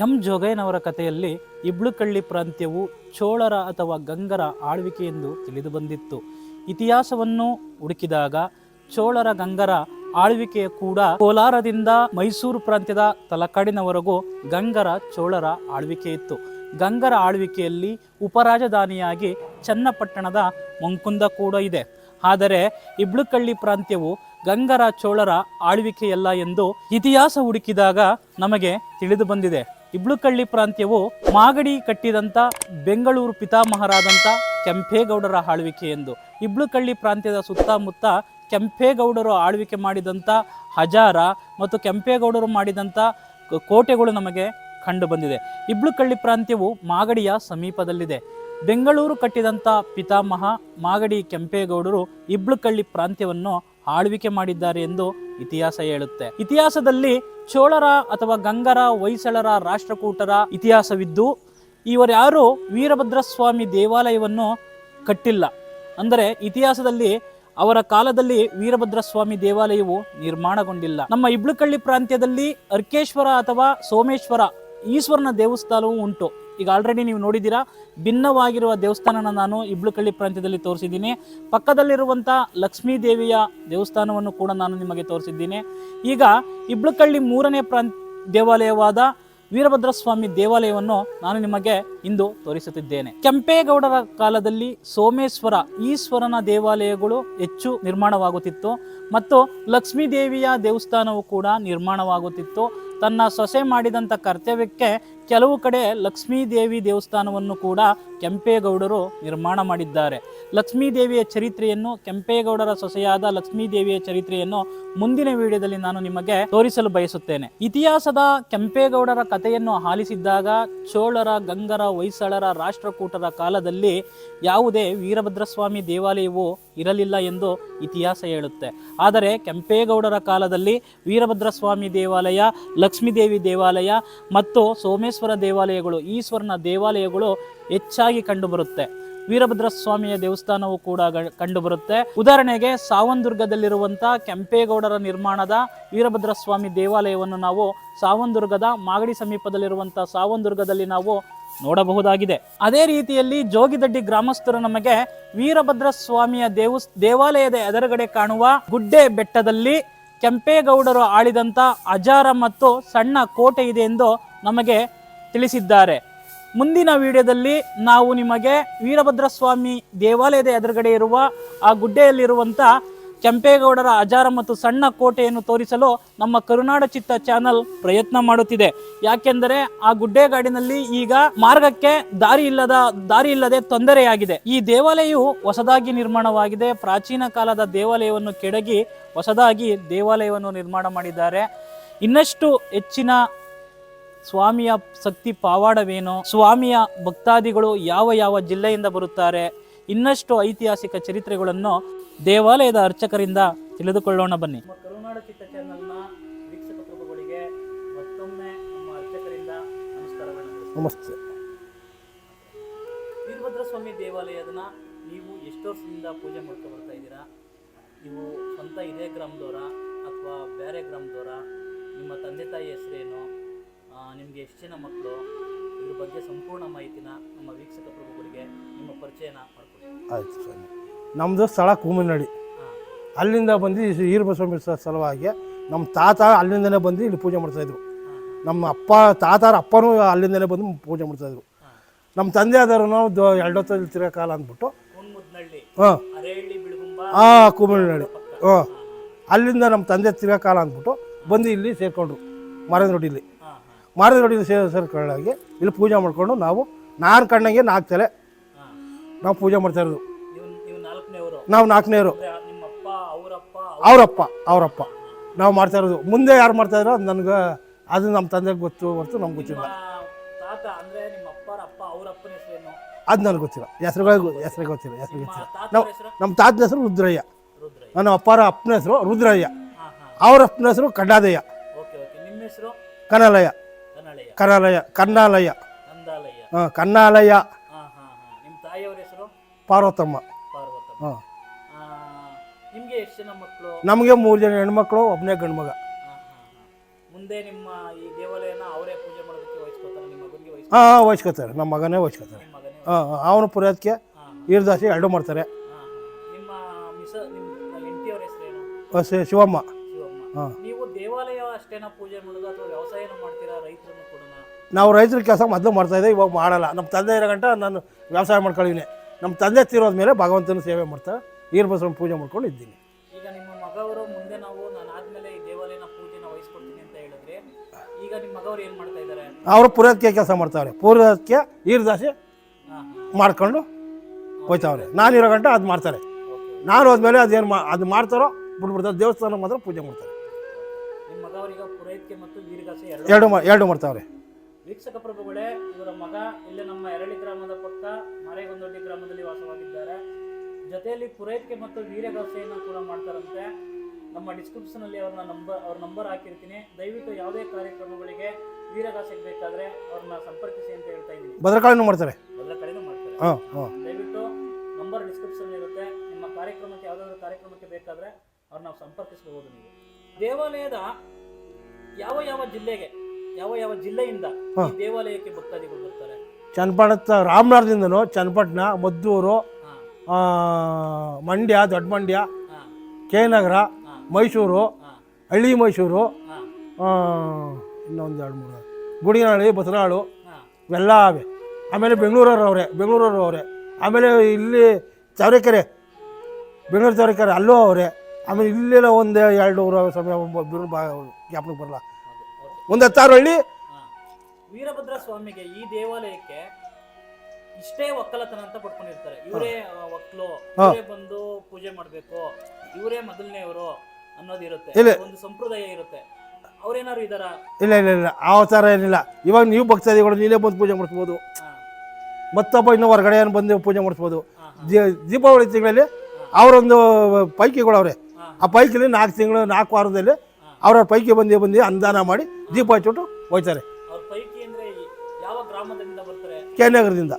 M ಜೋಗಯ್ಯನವರ ಕಥೆಯಲ್ಲಿ ಇಬ್ಳುಕಳ್ಳಿ ಪ್ರಾಂತ್ಯವು ಚೋಳರ ಅಥವಾ ಗಂಗರ ಆಳ್ವಿಕೆ ಎಂದು ತಿಳಿದು ಬಂದಿತ್ತು. ಇತಿಹಾಸವನ್ನು ಹುಡುಕಿದಾಗ ಚೋಳರ ಗಂಗರ ಆಳ್ವಿಕೆಯ ಕೂಡ ಕೋಲಾರದಿಂದ ಮೈಸೂರು ಪ್ರಾಂತ್ಯದ ತಲಕಾಡಿನವರೆಗೂ ಗಂಗರ ಚೋಳರ ಆಳ್ವಿಕೆ ಇತ್ತು. ಗಂಗರ ಆಳ್ವಿಕೆಯಲ್ಲಿ ಉಪರಾಜಧಾನಿಯಾಗಿ ಚನ್ನಪಟ್ಟಣದ ಮಂಕುಂದ ಕೂಡ ಇದೆ. ಆದರೆ ಇಬ್ಳುಕಳ್ಳಿ ಪ್ರಾಂತ್ಯವು ಗಂಗರ ಚೋಳರ ಆಳ್ವಿಕೆಯಲ್ಲ ಎಂದು ಇತಿಹಾಸ ಹುಡುಕಿದಾಗ ನಮಗೆ ತಿಳಿದು ಬಂದಿದೆ. ಇಬ್ಳುಕಳ್ಳಿ ಪ್ರಾಂತ್ಯವು ಮಾಗಡಿ ಕಟ್ಟಿದಂಥ ಬೆಂಗಳೂರು ಪಿತಾಮಹರಾದಂಥ ಕೆಂಪೇಗೌಡರ ಆಳ್ವಿಕೆ ಎಂದು. ಇಬ್ಳುಕಳ್ಳಿ ಪ್ರಾಂತ್ಯದ ಸುತ್ತಮುತ್ತ ಕೆಂಪೇಗೌಡರು ಆಳ್ವಿಕೆ ಮಾಡಿದಂಥ ಹಜಾರ ಮತ್ತು ಕೆಂಪೇಗೌಡರು ಮಾಡಿದಂಥ ಕೋಟೆಗಳು ನಮಗೆ ಕಂಡು ಬಂದಿದೆ ಇಬ್ಳುಕಳ್ಳಿ ಪ್ರಾಂತ್ಯವು ಮಾಗಡಿಯ ಸಮೀಪದಲ್ಲಿದೆ. ಬೆಂಗಳೂರು ಕಟ್ಟಿದಂಥ ಪಿತಾಮಹ ಮಾಗಡಿ ಕೆಂಪೇಗೌಡರು ಇಬ್ಳುಕಳ್ಳಿ ಪ್ರಾಂತ್ಯವನ್ನು ಆಳ್ವಿಕೆ ಮಾಡಿದ್ದಾರೆ ಎಂದು ಇತಿಹಾಸ ಹೇಳುತ್ತೆ. ಇತಿಹಾಸದಲ್ಲಿ ಚೋಳರ ಅಥವಾ ಗಂಗರ, ಹೊಯ್ಸಳರ ರಾಷ್ಟ್ರಕೂಟರ ಇತಿಹಾಸವಿದ್ದು ಇವರ್ಯಾರು ವೀರಭದ್ರಸ್ವಾಮಿ ದೇವಾಲಯವನ್ನು ಕಟ್ಟಿಲ್ಲ. ಅಂದರೆ ಇತಿಹಾಸದಲ್ಲಿ ಅವರ ಕಾಲದಲ್ಲಿ ವೀರಭದ್ರಸ್ವಾಮಿ ದೇವಾಲಯವು ನಿರ್ಮಾಣಗೊಂಡಿಲ್ಲ. ನಮ್ಮ ಇಬ್ಳುಕಳ್ಳಿ ಪ್ರಾಂತ್ಯದಲ್ಲಿ ಅರ್ಕೇಶ್ವರ ಅಥವಾ ಸೋಮೇಶ್ವರ ಈಶ್ವರನ ದೇವಸ್ಥಾನವೂ ಉಂಟು. ಈಗ ಆಲ್ರೆಡಿ ನೀವು ನೋಡಿದ್ದೀರಾ, ಭಿನ್ನವಾಗಿರುವ ದೇವಸ್ಥಾನನ ನಾನು ಇಬ್ಳುಕಳ್ಳಿ ಪ್ರಾಂತ್ಯದಲ್ಲಿ ತೋರಿಸಿದ್ದೀನಿ. ಪಕ್ಕದಲ್ಲಿರುವಂಥ ಲಕ್ಷ್ಮೀ ದೇವಿಯ ದೇವಸ್ಥಾನವನ್ನು ಕೂಡ ನಾನು ನಿಮಗೆ ತೋರಿಸಿದ್ದೀನಿ. ಈಗ ಇಬ್ಳುಕಳ್ಳಿ ಮೂರನೇ ಪ್ರಾಂತ್ ದೇವಾಲಯವಾದ ವೀರಭದ್ರಸ್ವಾಮಿ ದೇವಾಲಯವನ್ನು ನಾನು ನಿಮಗೆ ಇಂದು ತೋರಿಸುತ್ತಿದ್ದೇನೆ. ಕೆಂಪೇಗೌಡರ ಕಾಲದಲ್ಲಿ ಸೋಮೇಶ್ವರ, ಈಶ್ವರನ ದೇವಾಲಯಗಳು ಹೆಚ್ಚು ನಿರ್ಮಾಣವಾಗುತ್ತಿತ್ತು ಮತ್ತು ಲಕ್ಷ್ಮೀ ದೇವಿಯ ದೇವಸ್ಥಾನವು ಕೂಡ ನಿರ್ಮಾಣವಾಗುತ್ತಿತ್ತು. ತನ್ನ ಸೊಸೆ ಮಾಡಿದಂಥ ಕರ್ತವ್ಯಕ್ಕೆ ಕೆಲವು ಕಡೆ ಲಕ್ಷ್ಮೀ ದೇವಿ ದೇವಸ್ಥಾನವನ್ನು ಕೂಡ ಕೆಂಪೇಗೌಡರು ನಿರ್ಮಾಣ ಮಾಡಿದ್ದಾರೆ. ಲಕ್ಷ್ಮೀ ದೇವಿಯ ಚರಿತ್ರೆಯನ್ನು, ಕೆಂಪೇಗೌಡರ ಸೊಸೆಯಾದ ಲಕ್ಷ್ಮೀ ದೇವಿಯ ಚರಿತ್ರೆಯನ್ನು ಮುಂದಿನ ವಿಡಿಯೋದಲ್ಲಿ ನಾನು ನಿಮಗೆ ತೋರಿಸಲು ಬಯಸುತ್ತೇನೆ. ಇತಿಹಾಸದ ಕೆಂಪೇಗೌಡರ ಕಥೆಯನ್ನು ಆಲಿಸಿದ್ದಾಗ ಚೋಳರ, ಗಂಗರ, ಹೊಯ್ಸಳರ ರಾಷ್ಟ್ರಕೂಟರ ಕಾಲದಲ್ಲಿ ಯಾವುದೇ ವೀರಭದ್ರಸ್ವಾಮಿ ದೇವಾಲಯವು ಇರಲಿಲ್ಲ ಎಂದು ಇತಿಹಾಸ ಹೇಳುತ್ತೆ. ಆದರೆ ಕೆಂಪೇಗೌಡರ ಕಾಲದಲ್ಲಿ ವೀರಭದ್ರಸ್ವಾಮಿ ದೇವಾಲಯ, ಲಕ್ಷ್ಮೀದೇವಿ ದೇವಾಲಯ ಮತ್ತು ಸೋಮೇಶ್ವರ ದೇವಾಲಯಗಳು, ಈಶ್ವರನ ದೇವಾಲಯಗಳು ಹೆಚ್ಚಾಗಿ ಕಂಡುಬರುತ್ತೆ. ವೀರಭದ್ರ ಸ್ವಾಮಿಯ ದೇವಸ್ಥಾನವು ಕೂಡ ಕಂಡುಬರುತ್ತೆ. ಉದಾಹರಣೆಗೆ ಸಾವಂದುರ್ಗದಲ್ಲಿರುವಂಥ ಕೆಂಪೇಗೌಡರ ನಿರ್ಮಾಣದ ವೀರಭದ್ರ ಸ್ವಾಮಿ ದೇವಾಲಯವನ್ನು ನಾವು ಸಾವಂದುರ್ಗದ ಮಾಗಡಿ ಸಮೀಪದಲ್ಲಿರುವಂಥ ಸಾವಂದುರ್ಗದಲ್ಲಿ ನಾವು ನೋಡಬಹುದಾಗಿದೆ. ಅದೇ ರೀತಿಯಲ್ಲಿ ಜೋಗಿದಡ್ಡಿ ಗ್ರಾಮಸ್ಥರು ನಮಗೆ ವೀರಭದ್ರ ಸ್ವಾಮಿಯ ದೇವಸ್, ದೇವಾಲಯದ ಎದುರುಗಡೆ ಕಾಣುವ ಗುಡ್ಡೆ ಬೆಟ್ಟದಲ್ಲಿ ಕೆಂಪೇಗೌಡರು ಆಳಿದಂಥ ಅಜಾರ ಮತ್ತು ಸಣ್ಣ ಕೋಟೆ ಇದೆ ಎಂದು ನಮಗೆ ತಿಳಿಸಿದ್ದಾರೆ. ಮುಂದಿನ ವಿಡಿಯೋದಲ್ಲಿ ನಾವು ನಿಮಗೆ ವೀರಭದ್ರಸ್ವಾಮಿ ದೇವಾಲಯದ ಎದುರುಗಡೆ ಇರುವ ಆ ಗುಡ್ಡೆಯಲ್ಲಿರುವಂಥ ಕೆಂಪೇಗೌಡರ ಅಜಾರ ಮತ್ತು ಸಣ್ಣ ಕೋಟೆಯನ್ನು ತೋರಿಸಲು ನಮ್ಮ ಕರುನಾಡ ಚಿತ್ತ ಚಾನಲ್ ಪ್ರಯತ್ನ ಮಾಡುತ್ತಿದೆ. ಯಾಕೆಂದರೆ ಆ ಗುಡ್ಡೆಗಾಡಿನಲ್ಲಿ ಈಗ ಮಾರ್ಗಕ್ಕೆ ದಾರಿ ಇಲ್ಲದ, ದಾರಿ ಇಲ್ಲದೆ ತೊಂದರೆಯಾಗಿದೆ. ಈ ದೇವಾಲಯವು ಹೊಸದಾಗಿ ನಿರ್ಮಾಣವಾಗಿದೆ. ಪ್ರಾಚೀನ ಕಾಲದ ದೇವಾಲಯವನ್ನು ಕೆಡಗಿ ಹೊಸದಾಗಿ ದೇವಾಲಯವನ್ನು ನಿರ್ಮಾಣ ಮಾಡಿದ್ದಾರೆ. ಇನ್ನಷ್ಟು ಹೆಚ್ಚಿನ ಸ್ವಾಮಿಯ ಶಕ್ತಿ ಪಾವಾಡವೇನು ಸ್ವಾಮಿಯ ಭಕ್ತಾದಿಗಳು ಯಾವ ಯಾವ ಜಿಲ್ಲೆಯಿಂದ ಬರುತ್ತಾರೆ ಇನ್ನಷ್ಟು ಐತಿಹಾಸಿಕ ಚರಿತ್ರೆಗಳನ್ನು ದೇವಾಲಯದ ಅರ್ಚಕರಿಂದ ತಿಳಿದುಕೊಳ್ಳೋಣ ಬನ್ನಿ. ನಮ್ಮ ಕರುನಾಡ ಚಿತ್ತ ಚಾನೆಲ್ನ ವೀಕ್ಷಕ ಪ್ರಭುಗಳಿಗೆ ಮತ್ತೊಮ್ಮೆ ನಮ್ಮ ಅರ್ಚಕರಿಂದ ನಮಸ್ತೆ. ವೀರಭದ್ರ ಸ್ವಾಮಿ ದೇವಾಲಯದನ್ನ ನೀವು ಎಷ್ಟು ವರ್ಷದಿಂದ ಪೂಜೆ ಮಾಡ್ಕೊ ಬರ್ತಾ ಇದ್ದೀರಾ? ನೀವು ಸ್ವಂತ ಇದೇ ಗ್ರಾಮದವರ ಅಥವಾ ಬೇರೆ ಗ್ರಾಮದವರ? ನಿಮ್ಮ ತಂದೆ ತಾಯಿ ಹೆಸರೇನು? ಎಷ್ಟು ಜನ ಮಕ್ಕಳು ಇದ್ರ ಬಗ್ಗೆ ಸಂಪೂರ್ಣ ಮಾಹಿತಿನ ನಮ್ಮ ವೀಕ್ಷಕ ಪ್ರಭುಗಳಿಗೆ ನಿಮ್ಮ ಪರಿಚಯನ ಮಾಡ್ಕೊಡಿ ಆಯಿತು ಸ್ವಾಮಿ ನಮ್ಮದು ಸ್ಥಳ ಕೂಮನಹಳ್ಳಿ. ಅಲ್ಲಿಂದ ಬಂದು ಈ ವೀರಭಸ್ವಾಮಿ ಸ- ಸಲುವಾಗಿ ನಮ್ಮ ತಾತ ಅಲ್ಲಿಂದಲೇ ಬಂದು ಇಲ್ಲಿ ಪೂಜೆ ಮಾಡ್ತಾಯಿದ್ರು ನಮ್ಮ ಅಪ್ಪ ತಾತಾರ ಅಪ್ಪನೂ ಅಲ್ಲಿಂದಲೇ ಬಂದು ಪೂಜೆ ಮಾಡ್ತಾಯಿದ್ರು ನಮ್ಮ ತಂದೆ ಆದವರು ನಾವು ಎರಡು ಎರಡೊತ್ತಲ್ಲಿ ತಿರ್ಗೋ ಕಾಲ ಅಂದ್ಬಿಟ್ಟು ಹಾಂ. ಹಾಂ ಕೂಮನಹಳ್ಳಿ. ಹಾಂ. ಅಲ್ಲಿಂದ ನಮ್ಮ ತಂದೆ ತಿರ್ಗೋ ಕಾಲ ಅಂದ್ಬಿಟ್ಟು ಬಂದು ಇಲ್ಲಿ ಸೇರಿಕೊಂಡ್ರು. ಮರದ ಹಾಂ ಸೇರಿ ಸೇರ್ಕೊಳ್ಳಾಗಿ ಇಲ್ಲಿ ಪೂಜೆ ಮಾಡಿಕೊಂಡು ನಾವು ನಾನು ಕಣ್ಣಂಗೆ ನಾಲ್ಕು ತಲೆ ನಾವು ಪೂಜೆ ಮಾಡ್ತಾ ಇರೋದು. ನೀವು ನೀವು ನಾಲ್ಕನೇವರು. ಅವರಪ್ಪ ಅವರಪ್ಪ. ನಾವು ಮಾಡ್ತಾ ಇರೋದು. ಮುಂದೆ ಯಾರು ಮಾಡ್ತಾ ಇದ್ರು ಅದು ನನಗೆ ಅದು ನಮ್ಮ ತಂದೆಗೆ ಗೊತ್ತು ಹೊರತು ನಮ್ಗೆ ಗೊತ್ತಿಲ್ಲ. ಅದು ನನಗೆ ಗೊತ್ತಿಲ್ಲ. ಹೆಸರುಗಳಿಗೆ ಹೆಸರಿಗೆ ಗೊತ್ತಿಲ್ಲ ಹೆಸರಿಗೆ ಗೊತ್ತಿಲ್ಲ. ನಾವು ನಮ್ಮ ತಾತನ ಹೆಸರು ರುದ್ರಯ್ಯ. ನನ್ನ ಅಪ್ಪಾರ ಅಪ್ಪನ ಹೆಸರು ರುದ್ರಯ್ಯ. ಅವರ ಅಪ್ಪನ ಹೆಸರು ಕಡ್ಡಾದಯ್ಯ ಓಕೆ ಕನಾಲಯ ಕನ್ನಾಲಯ ಹಾಂ ಕನ್ನಾಲಯ ಹಾ ಹಾ ಹಾ. ನಿಮ್ಮ ತಾಯಿಯವರ ಹೆಸರು? ಪಾರ್ವತಮ್ಮ. ಪಾರ್ವತಮ್ಮ. ಹಾಂ. ಆ, ನಿಮ್ಗೆ ಎಷ್ಟು ಜನ ಮಕ್ಕಳು ನಮಗೆ ಮೂರು ಜನ ಹೆಣ್ಮಕ್ಳು ಒಬ್ಬನೇ ಗಂಡು ಮಗ. ಮುಂದೆ ನಿಮ್ಮ ಈ ದೇವಾಲಯನ ಅವರೇ ಪೂಜೆ ಮಾಡೋದಕ್ಕೆ ವಹಿಸ್ಕೊತಾರೆ ಹಾಂ ಹಾಂ ವಹಿಸ್ಕೊತಾರೆ ನಮ್ಮ ಮಗನೇ ವಹಿಸ್ಕೊತಾರೆ ನಿಮ್ಮ ಮಗನೇ ಹಾಂ ಅವನು ಪುರೋಹಿತಕ್ಕೆ ಈರ್ದಾಸಿ ಎರಡು ಮಾಡ್ತಾರೆ. ಹಾಂ ನಿಮ್ಮ ಮಿಸ ನಿಮ್ಮ ಹೆಂಡತಿಯವ್ರ ಹೆಸರೇನು? ಸ- ಶಿವಮ್ಮ. ಶಿವಮ್ಮ. ಹಾಂ. ನೀವು ದೇವಾಲಯ ಅಷ್ಟೇನ ಪೂಜೆ ಮಾಡೋದು ಅಥವಾ ವ್ಯವಸಾಯನ ಮಾಡ್ತೀರಾ ನಾವು ರೈತರ ಕೆಲಸ ಮೊದಲು ಮಾಡ್ತಾಯಿದ್ದೆ ಇವಾಗ ಮಾಡಲ್ಲ. ನಮ್ಮ ತಂದೆ ಇರೋ ಗಂಟ ನಾನು ವ್ಯವಸಾಯ ಮಾಡ್ಕೊಂಡಿದ್ದೀನಿ ನಮ್ಮ ತಂದೆ ತೀರೋದ ಮೇಲೆ ಭಗವಂತನ ಸೇವೆ ಮಾಡ್ತಾ ಈರ್ಬಸವನ ಪೂಜೆ ಮಾಡ್ಕೊಂಡು ಇದ್ದೀನಿ. ಈಗ ನಿಮ್ಮ ಮಗವರು ಮುಂದೆ ನಾವು ನಾನು ಆದ್ಮೇಲೆ ಈ ದೇವಾಲಯನ ಪೂಜೆನ ವಹಿಸ್ಕೊಡ್ತೀನಿ ಅಂತ ಹೇಳಿದ್ರೆ ಈಗ ನಿಮ್ಮ ಮಗವರು ಏನು ಮಾಡ್ತಾ ಇದ್ದಾರೆ? ಅವರು ಪುರೋಹಿತ್ಯ ಕೆಲಸ ಮಾಡ್ತಾವ್ರೆ ಪುರೋಹಿತ್ಯ ಈರ್ದಾಸಿ ಮಾಡ್ಕೊಂಡು ಹೋಯ್ತಾವ್ರೆ. ನಾನು ಇರೋ ಗಂಟ ಅದು ಮಾಡ್ತಾರೆ. ನಾನು ಹೋದ್ಮೇಲೆ ಅದೇನು ಮಾ ಅದು ಮಾಡ್ತಾರೋ ಬಿಟ್ಬಿಡ್ತಾರೆ. ದೇವಸ್ಥಾನ ಮಾತ್ರ ಪೂಜೆ ಮಾಡ್ತಾರೆ. ಎರಡು ಎರಡು ಮಾಡ್ತಾವ್ರೆ. ವೀಕ್ಷಕ ಪ್ರಭುಗಳೇ ಇವರ ಮಗ ಇಲ್ಲೇ ನಮ್ಮ ಎರಳಿ ಗ್ರಾಮದ ಪಕ್ಕ ಮರೇಗೊಂದೊಡ್ಡಿ ಗ್ರಾಮದಲ್ಲಿ ವಾಸವಾಗಿದ್ದಾರೆ. ಜೊತೆಯಲ್ಲಿ ಪೂರೈಕೆ ಮತ್ತು ವೀರಗಾಸೆಯನ್ನು ಕೂಡ ಮಾಡ್ತಾರಂತೆ. ನಮ್ಮ ಡಿಸ್ಕ್ರಿಪ್ಷನ್ ಅಲ್ಲಿ ಅವ್ರನ್ನ ನಂಬರ್ ಅವ್ರ ನಂಬರ್ ಹಾಕಿರ್ತೀನಿ. ದಯವಿಟ್ಟು ಯಾವುದೇ ಕಾರ್ಯಕ್ರಮಗಳಿಗೆ ವೀರಗಾಸೆಗೆ ಬೇಕಾದ್ರೆ ಅವ್ರನ್ನ ಸಂಪರ್ಕಿಸಿ ಅಂತ ಹೇಳ್ತಾ ಇದ್ದೀನಿ. ಭದ್ರಕಾಳಿನೂ ಮಾಡ್ತಾರೆ? ಭದ್ರಕಾಳಿನೂ ಮಾಡ್ತಾರೆ. ದಯವಿಟ್ಟು ನಂಬರ್ ಡಿಸ್ಕ್ರಿಪ್ಷನ್ ಇರುತ್ತೆ. ನಿಮ್ಮ ಕಾರ್ಯಕ್ರಮಕ್ಕೆ ಯಾವುದಾದ್ರೂ ಕಾರ್ಯಕ್ರಮಕ್ಕೆ ಬೇಕಾದ್ರೆ ಅವ್ರನ್ನ ನಾವು ಸಂಪರ್ಕಿಸಬಹುದು ನೀವು. ದೇವಾಲಯದ ಯಾವ ಯಾವ ಜಿಲ್ಲೆಗೆ ಯಾವ ಯಾವ ಜಿಲ್ಲೆಯಿಂದ ಈ ದೇವಾಲಯಕ್ಕೆ ಭಕ್ತಾದಿಗಳು ಬರ್ತಾರೆ? ಚನ್ನಪಟ್ಟಣ ರಾಮನಗರದಿಂದನೂ ಚನ್ನಪಟ್ಟಣ ಮದ್ದೂರು ಮಂಡ್ಯ ದೊಡ್ಡ ಮಂಡ್ಯ ಕೆ ನಗರ ಮೈಸೂರು ಹಳ್ಳಿ ಮೈಸೂರು ಇನ್ನೊಂದು ಎರಡು ಮೂರು. ಗುಡಿನಹಳ್ಳಿ ಬಸರಾಳು ಹಾ. ಇವೆಲ್ಲ ಅವೆ. ಆಮೇಲೆ ಬೆಂಗಳೂರವ್ರು ಅವರೇ ಬೆಂಗಳೂರವ್ರು ಅವರೇ ಆಮೇಲೆ ಇಲ್ಲಿ ಚವರೆಕೆರೆ ಬೆಂಗಳೂರು ಚವರೆಕೆರೆ ಅಲ್ಲೂ ಅವರೇ. ಆಮೇಲೆ ಇಲ್ಲೆಲ್ಲ ಒಂದು ಎರಡು ಊರು ಸಮಯ ಜ್ಞಾಪನಕ್ಕೆ ಬರಲ್ಲ. ಒಂದು ಹತ್ತಾರು ಹಳ್ಳಿ. ವೀರಭದ್ರ ಸ್ವಾಮಿಗೆ ಈ ದೇವಾಲಯಕ್ಕೆ ಇಷ್ಟೇ ಒಕ್ಕಲತನ ಅಂತ ಪಡ್ಕೊಂಡಿರ್ತಾರೆ. ಇವರೇ ಒಕ್ಕಲು ಇವರೇ ಬಂದು ಪೂಜೆ ಮಾಡ್ಬೇಕು ಇವರೇ ಮೊದಲನೆಯವರು ಅನ್ನೋದು ಇರುತ್ತೆ. ಇಲ್ಲ. ಒಂದು ಸಂಪ್ರದಾಯ ಇರುತ್ತೆ. ಅವ್ರೇನಾದ್ರು ಇದಾರ ಇಲ್ಲ ಇಲ್ಲ ಇಲ್ಲ. ಆ ಥರ ಏನಿಲ್ಲ. ಇವಾಗ ನೀವು ಭಕ್ತಾದಿಗಳು ನೀಲೇ ಬಂದು ಪೂಜೆ ಮಾಡಿಸ್ಬೋದು. ಮತ್ತೊಬ್ಬ ಇನ್ನೂ ಹೊರಗಡೆ ಏನು ಬಂದು ಪೂಜೆ ಮಾಡಿಸ್ಬೋದು. ದಿ- ದೀಪಾವಳಿ ತಿಂಗಳಲ್ಲಿ ಅವರೊಂದು ಪೈಕಿಗಳವ್ರೆ ಆ ಪೈಕಿಲಿ ನಾಲ್ಕು ತಿಂಗಳು ನಾಲ್ಕು ವಾರದಲ್ಲಿ ಅವ್ರವ್ರ ಪೈಕಿ ಬಂದು ಬಂದು ಅನುದಾನ ಮಾಡಿ ದೀಪ ಹಚ್ಚಿಬಿಟ್ಟು ಹೋಯ್ತಾರೆ ಕೆ ನಗರದಿಂದ.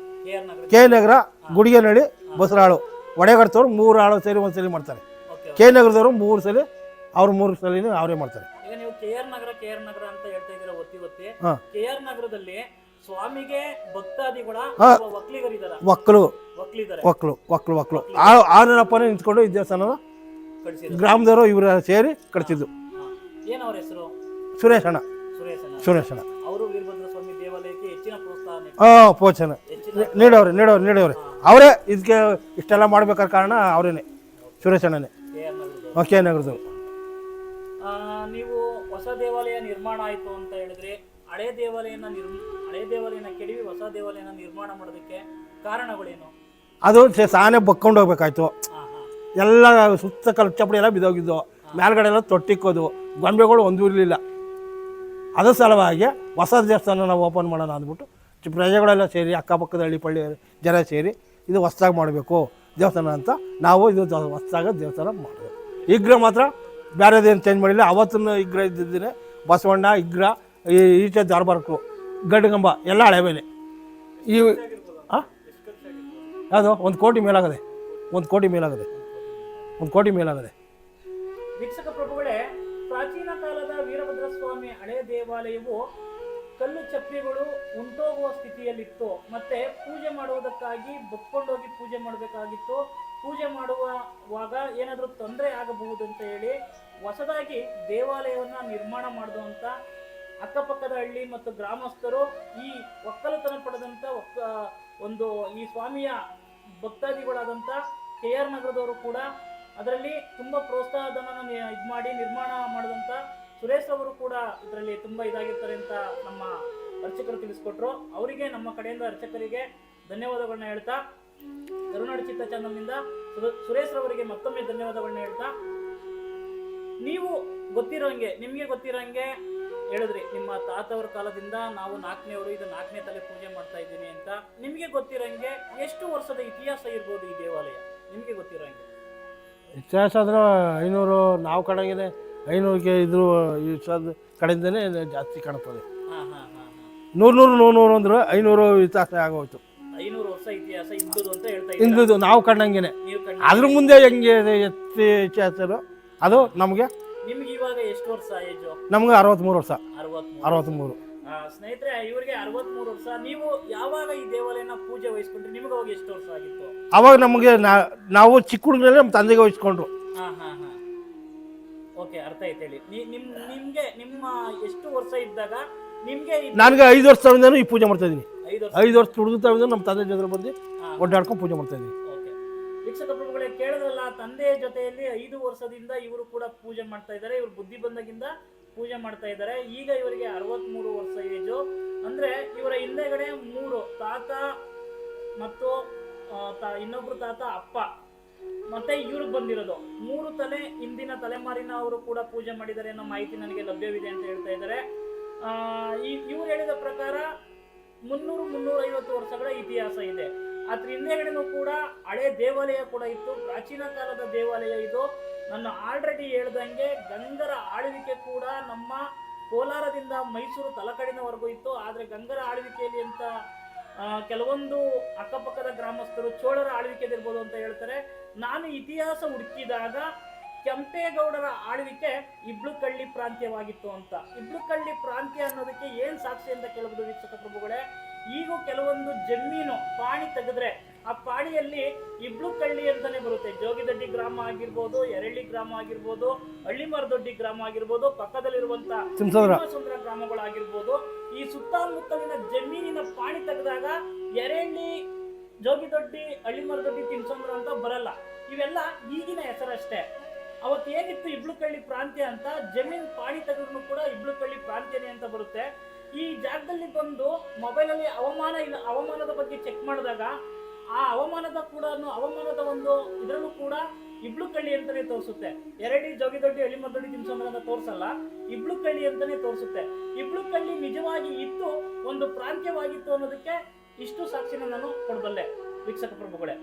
ಕೆ ನಗರ. ಗುಡಿಗೆನಹಳ್ಳಿ ಬಸರಾಳು ಒಡೆಗಡ್ತವ್ರು ಮೂರು ಆಳು ಸೇರಿ ಒಂದು ಸಲ ಮಾಡ್ತಾರೆ. ಕೆ ನಗರದವರು ಮೂರು ಸಲ ಅವ್ರು ಮೂರು ಸಲ ಅವರೇ ಮಾಡ್ತಾರೆ. ಒಕ್ಕಲು ಒಕ್ಕಲು ಒಕ್ಕಲು ಒಕ್ಕಲು ಆ ಆನಪ್ಪನೇ ನಿಂತ್ಕೊಂಡು ಈ ದೇವಸ್ಥಾನ ಗ್ರಾಮದವರು ಇವರ ಸೇರಿ ಕಟ್ತಿದ್ದು ಏನ್ ಅವ್ರ ಹೆಸರು? ಸುರೇಶ್ ಅಣ್ಣ. ಸುರೇಶ ಸುರೇಶ್ ಅಣ್ಣ. ಅವರು ವೀರಭದ್ರ ಸ್ವಾಮಿ ದೇವಾಲಯಕ್ಕೆ ಹೆಚ್ಚಿನ ಪ್ರೋತ್ಸಾಹ ನೀಡ್ತಾರೆ. ಹಾಂ ಪೋಚನ. ಹೆಚ್ಚಿನ ನೀಡೋರು ನೀಡೋರು ನೀಡವ್ರೆ ಅವರೇ ಇದಕ್ಕೆ ಇಷ್ಟೆಲ್ಲ ಮಾಡ್ಬೇಕಾದ ಕಾರಣ ಅವರೇನೆ. ಸುರೇಶ್ ಅಣ್ಣನೇ. ಕೆ ಆರ್ ನಗರದವರು. ಕೆ ನಗರದವರು. ಆ, ನೀವು ಹೊಸ ದೇವಾಲಯ ನಿರ್ಮಾಣ ಆಯಿತು ಅಂತ ಹೇಳಿದ್ರೆ ಹಳೆ ದೇವಾಲಯನ ನಿರ್ಮ ಹಳೆ ದೇವಾಲಯನ ಕೆಡವಿ ಹೊಸ ದೇವಾಲಯನ ನಿರ್ಮಾಣ ಮಾಡೋದಕ್ಕೆ ಕಾರಣಗಳೇನು? ಅದು ಸೆ- ಸಾನೆ ಬಕ್ಕೊಂಡು ಹೋಗ್ಬೇಕಾಯ್ತು ಹಾ ಹಾ. ಎಲ್ಲ ಸುತ್ತ ಕಲ್ ಚಪ್ಪಡಿ ಎಲ್ಲ ಬಿದ್ದೋಗಿದ್ದು. ಮೇಲ್ಗಡೆ ಎಲ್ಲ ತೊಟ್ಟಿಕ್ಕೋದು. ಗೊಂಬೆಗಳು ಒಂದೂ ಇರಲಿಲ್ಲ. ಅದರ ಸಲುವಾಗಿ ಹೊಸ ದೇವಸ್ಥಾನ ನಾವು ಓಪನ್ ಮಾಡೋಣ ಅಂದ್ಬಿಟ್ಟು ಚಿ- ಪ್ರಜೆಗಳೆಲ್ಲ ಸೇರಿ ಅಕ್ಕಪಕ್ಕದ ಹಳ್ಳಿ ಪಳ್ಳಿ ಜನ ಸೇರಿ ಇದು ಹೊಸ್ದಾಗಿ ಮಾಡಬೇಕು, ದೇವಸ್ಥಾನ ಅಂತ ನಾವು ಇದು ಹೊಸದಾಗ ದೇವಸ್ಥಾನ ಮಾಡಬೇಕು. ಇಗ್ರ ಮಾತ್ರ ಬೇರೆದೇನು ಚೇಂಜ್ ಮಾಡಿಲ್ಲ. ಅವತ್ತಿನ ಇಗ್ರ ಇದ್ದಿದ್ದೀನಿ ಬಸವಣ್ಣ, ಇಗ್ರ, ಈ ಈಚೆ ದಾರ್ಬಾರ್ಕು, ಗಡ್ಗಂಬ ಎಲ್ಲ ಹಳೆವೇನೆ ಈ ಹಾಂ ಯಾವುದು? ಒಂದು ಕೋಟಿ ಮೇಲಾಗದೆ. ಒಂದು ಕೋಟಿ ಮೇಲಾಗದೆ. ಒಂದು ಕೋಟಿ ಮೇಲಾಗದೆ. ಪ್ರಾಚೀನ ಕಾಲದ ವೀರಭದ್ರ ಸ್ವಾಮಿ ಹಳೆ ದೇವಾಲಯವು ಕಲ್ಲು ಚಪ್ಪಿಗಳು ಉಂಟೋಗುವ ಸ್ಥಿತಿಯಲ್ಲಿತ್ತು. ಮತ್ತೆ ಪೂಜೆ ಮಾಡುವುದಕ್ಕಾಗಿ ಬಕ್ಕೊಂಡೋಗಿ ಪೂಜೆ ಮಾಡಬೇಕಾಗಿತ್ತು. ಪೂಜೆ ಮಾಡುವಾಗ ಏನಾದರೂ ತೊಂದರೆ ಆಗಬಹುದು ಅಂತ ಹೇಳಿ ಹೊಸದಾಗಿ ದೇವಾಲಯವನ್ನ ನಿರ್ಮಾಣ ಮಾಡಿದಂತ ಅಕ್ಕಪಕ್ಕದ ಹಳ್ಳಿ ಮತ್ತು ಗ್ರಾಮಸ್ಥರು ಈ ಒಕ್ಕಲತನ ಪಡೆದಂಥ ಒಕ್ಕ ಒಂದು ಈ ಸ್ವಾಮಿಯ ಭಕ್ತಾದಿಗಳಾದಂಥ ಕೆ ಆರ್ ನಗರದವರು ಕೂಡ ಅದರಲ್ಲಿ ತುಂಬ ಪ್ರೋತ್ಸಾಹಧನ ಇದು ಮಾಡಿ ನಿರ್ಮಾಣ ಮಾಡಿದಂಥ ಸುರೇಶ್ ಅವರು ಕೂಡ ಇದರಲ್ಲಿ ತುಂಬ ಇದಾಗಿರ್ತಾರೆ ಅಂತ ನಮ್ಮ ಅರ್ಚಕರು ತಿಳಿಸ್ಕೊಟ್ರು. ಅವರಿಗೆ ನಮ್ಮ ಕಡೆಯಿಂದ ಅರ್ಚಕರಿಗೆ ಧನ್ಯವಾದಗಳನ್ನ ಹೇಳ್ತಾ, ಕರುನಾಡು ಚಿತ್ತ ಚಾನಲ್ನಿಂದ ಸುರ- ಸುರೇಶ್ ರವರಿಗೆ ಮತ್ತೊಮ್ಮೆ ಧನ್ಯವಾದಗಳನ್ನ ಹೇಳ್ತಾ, ನೀವು ಗೊತ್ತಿರೋಂಗೆ, ನಿಮಗೆ ಗೊತ್ತಿರೋಂಗೆ ಹೇಳಿದ್ರಿ, ನಿಮ್ಮ ತಾತವ್ರ ಕಾಲದಿಂದ ನಾವು ನಾಲ್ಕನೇವರು ಇದು ನಾಲ್ಕನೇ ತಲೆ ಪೂಜೆ ಮಾಡ್ತಾ ಇದ್ದೀನಿ ಅಂತ. ನಿಮಗೆ ಗೊತ್ತಿರೋಂಗೆ ಎಷ್ಟು ವರ್ಷದ ಇತಿಹಾಸ ಇರ್ಬೋದು ಈ ದೇವಾಲಯ? ನಿಮಗೆ ಗೊತ್ತಿರೋಂಗೆ? ಇತಿಹಾಸ ಅಂದ್ರೆ ಐನೂರು ನಾವು ಕಡೆಗೆ ಐನೂರಿಗೆ ಇದ್ರು ಈ ಸದ್ ಕಡೆಯಿಂದನೇ ಜಾಸ್ತಿ ಕಾಣ್ತದೆ. ನೂರು ನೂರು ನೂರು ನೂರು ಅಂದ್ರೆ ಐನೂರು ಇತಿಹಾಸ ಆಗೋಯ್ತು. ಐನೂರು ವರ್ಷ ಇತಿಹಾಸ ಅಂತ ಹೇಳ್ತಾ ನಾವು ಕಂಡಂಗೆನೆ ಅದ್ರ ಮುಂದೆ ಹೆಂಗೆ ಎತ್ತಿ ಇತಿಹಾಸರು? ಅದು ನಮಗೆ ನಿಮ್ಗೆ ಇವಾಗ ಎಷ್ಟು ವರ್ಷ ಏಜು ನಮ್ಗೆ ಅರವತ್ತ್ಮೂರು ವರ್ಷ. ಅರವತ್ತ್ಮೂರು ಸ್ನೇಹಿತರೆ ಇವರಿಗೆ ಅರವತ್ಮೂರು ವರ್ಷ. ನೀವು ಯಾವಾಗ ಈ ದೇವಾಲಯನ ಪೂಜೆ ವಹಿಸ್ಕೊಂಡ್ರಿ? ನಿಮ್ಗೆ ಅವಾಗ ಎಷ್ಟು ವರ್ಷ ಆಗಿತ್ತು? ಅವಾಗ ನಮಗೆ ನಾವು ಚಿಕ್ಕ ಹುಡುಗರಲ್ಲೇ ನಮ್ಮ ತಂದೆಗೆ ವಹಿಸ್ಕೊಂಡ್ರು. ಹಾ ಹಾ ಹಾ. ಓಕೆ ಅರ್ಥ ಆಯ್ತು ಹೇಳಿ. ನೀ- ನಿಮ್ ನಿಮ್ಗೆ ನಿಮ್ಮ ಎಷ್ಟು ವರ್ಷ ಇದ್ದಾಗ ನಿಮ್ಗೆ ಇದು ನನಗೆ ಐದು ವರ್ಷದಿಂದನೂ ಈ ಪೂಜೆ ಮಾಡ್ತಾ ಇದ್ದೀನಿ. ಐದು ವರ್ಷ. ಐದು ವರ್ಷ ಹುಡುಗತಾವಿಂದ ನಮ್ಮ ತಂದೆ ಜೊತೆ ಬಂದು ಹಾ. ಒಡ್ಡಾಡ್ಕೊಂಡು ಪೂಜೆ ಮಾಡ್ತಾ ಇದ್ದೀನಿ. ಓಕೆ. ವೀಕ್ಷಕ ಪ್ರಭುಗಳೇ ಕೇಳಿದ್ರಲ್ಲ ತಂದೆಯ ಜೊತೆಯಲ್ಲಿ ಐದು ವರ್ಷದಿಂದ ಇವರು ಕೂಡ ಪೂಜೆ ಮಾಡ್ತಾ ಇದ್ದಾರೆ. ಇವರು ಬುದ್ಧಿ ಬಂದಾಗಿಂದ ಪೂಜೆ ಮಾಡ್ತಾ ಇದ್ದಾರೆ. ಈಗ ಇವರಿಗೆ ಅರವತ್ಮೂರು ವರ್ಷ ಏಜು. ಅಂದ್ರೆ ಇವರ ಹಿಂದೆಗಡೆ ಮೂರು, ತಾತ ಮತ್ತು ಇನ್ನೊಬ್ರು ತಾತ ಅಪ್ಪ. ಮತ್ತೆ ಇವ್ರಿಗೆ ಬಂದಿರೋದು. ಮೂರು ತಲೆ, ಹಿಂದಿನ ತಲೆಮಾರಿನ ಅವರು ಕೂಡ ಪೂಜೆ ಮಾಡಿದ್ದಾರೆ ಅನ್ನೋ ಮಾಹಿತಿ ನನಗೆ ಲಭ್ಯವಿದೆ ಅಂತ ಹೇಳ್ತಾ ಇದ್ದಾರೆ. ಈ- ಇವ್ರು ಹೇಳಿದ ಪ್ರಕಾರ ಮುನ್ನೂರು ಮುನ್ನೂರ ಐವತ್ತು ವರ್ಷಗಳ ಇತಿಹಾಸ ಇದೆ. ಅದ್ರ ಹಿಂದೆಗಡೆನೂ ಕೂಡ ಹಳೆ ದೇವಾಲಯ ಕೂಡ ಇತ್ತು. ಪ್ರಾಚೀನ ಕಾಲದ ದೇವಾಲಯ ಇದು. ನಾನು ಆಲ್ರೆಡಿ ಹೇಳ್ದಂಗೆ ಗಂಗರ ಆಳ್ವಿಕೆ ಕೂಡ ನಮ್ಮ ಕೋಲಾರದಿಂದ ಮೈಸೂರು ತಲಕಡಿನವರೆಗೂ ಇತ್ತು. ಆದರೆ ಗಂಗರ ಆಳ್ವಿಕೆಯಲ್ಲಿ ಅಂತ ಕೆಲವೊಂದು ಅಕ್ಕಪಕ್ಕದ ಗ್ರಾಮಸ್ಥರು ಚೋಳರ ಆಳ್ವಿಕೆದಿರ್ಬೋದು ಅಂತ ಹೇಳ್ತಾರೆ. ನಾನು ಇತಿಹಾಸ ಹುಡುಕಿದಾಗ ಕೆಂಪೇಗೌಡರ ಆಳ್ವಿಕೆ ಇಬ್ಳುಕಳ್ಳಿ ಪ್ರಾಂತ್ಯವಾಗಿತ್ತು ಅಂತ. ಇಬ್ಳುಕಳ್ಳಿ ಪ್ರಾಂತ್ಯ ಅನ್ನೋದಕ್ಕೆ ಏನು ಸಾಕ್ಷಿ ಅಂತ ಕೇಳಬಹುದು ವೀಕ್ಷಕ ಪ್ರಭುಗಳೇ? ಈಗೂ ಕೆಲವೊಂದು ಜಮೀನು ಪಾಣಿ ತೆಗೆದ್ರೆ ಆ ಪಾಣಿಯಲ್ಲಿ ಇಬ್ಳುಕಳ್ಳಿ ಅಂತಾನೆ ಬರುತ್ತೆ. ಜೋಗಿದಡ್ಡಿ ಗ್ರಾಮ ಆಗಿರ್ಬೋದು ಎರಳ್ಳಿ ಗ್ರಾಮ ಆಗಿರ್ಬೋದು ಹಳ್ಳಿಮರದೊಡ್ಡಿ ಗ್ರಾಮ ಆಗಿರ್ಬೋದು ಪಕ್ಕದಲ್ಲಿರುವಂತ ಸುಂದರ ಗ್ರಾಮಗಳಾಗಿರ್ಬೋದು. ಈ ಸುತ್ತಮುತ್ತಲಿನ ಜಮೀನಿನ ಪಾಣಿ ತೆಗೆದಾಗ ಎರೆಳ್ಳಿ ಜೋಗಿದೊಡ್ಡಿ ಹಳ್ಳಿಮರದೊಡ್ಡಿ ತಿನ್ಸಂದ್ರ ಅಂತ ಬರಲ್ಲ. ಇವೆಲ್ಲ ಈಗಿನ ಹೆಸರಷ್ಟೇ. ಅವತ್ತು ಏನಿತ್ತು ಇಬ್ಳುಕಳ್ಳಿ ಪ್ರಾಂತ್ಯ ಅಂತ? ಜಮೀನ್ ಪಾಣಿ ತೆಗೆದ್ರು ಕೂಡ ಇಬ್ಳುಕಳ್ಳಿ ಪ್ರಾಂತ್ಯನೇ ಅಂತ ಬರುತ್ತೆ. ಈ ಜಾಗದಲ್ಲಿ ಬಂದು ಮೊಬೈಲಲ್ಲಿ ಹವಾಮಾನ ಇಲ್ಲ ಹವಾಮಾನದ ಬಗ್ಗೆ ಚೆಕ್ ಮಾಡಿದಾಗ ಆ ಅವಮಾನದ ಕೂಡ ಅವಮಾನದ ಒಂದು ಇದರಲ್ಲೂ ಕೂಡ ಇಬ್ಳು ಕಳ್ಳಿ ಅಂತಾನೆ ತೋರಿಸುತ್ತೆ. ಎರಡಿ ಜೋಗಿದೊಡ್ಡಿ ಹಳ್ಳಿಮರದೊಡ್ಡಿ ತಿನ್ಸಂದ್ರ ಅಂತ ತೋರಿಸಲ್ಲ ಇಬ್ಳುಕಳ್ಳಿ ಅಂತಾನೆ ತೋರಿಸುತ್ತೆ. ಇಬ್ಳು ಕಳ್ಳಿ ನಿಜವಾಗಿ ಇತ್ತು, ಒಂದು ಪ್ರಾಂತ್ಯವಾಗಿತ್ತು ಅನ್ನೋದಕ್ಕೆ ಇಷ್ಟು ಸಾಕ್ಷಿನ ನಾನು ಕೊಡಬಲ್ಲೆ. ವೀಕ್ಷಕ ಪ್ರಭುಗಳೇ.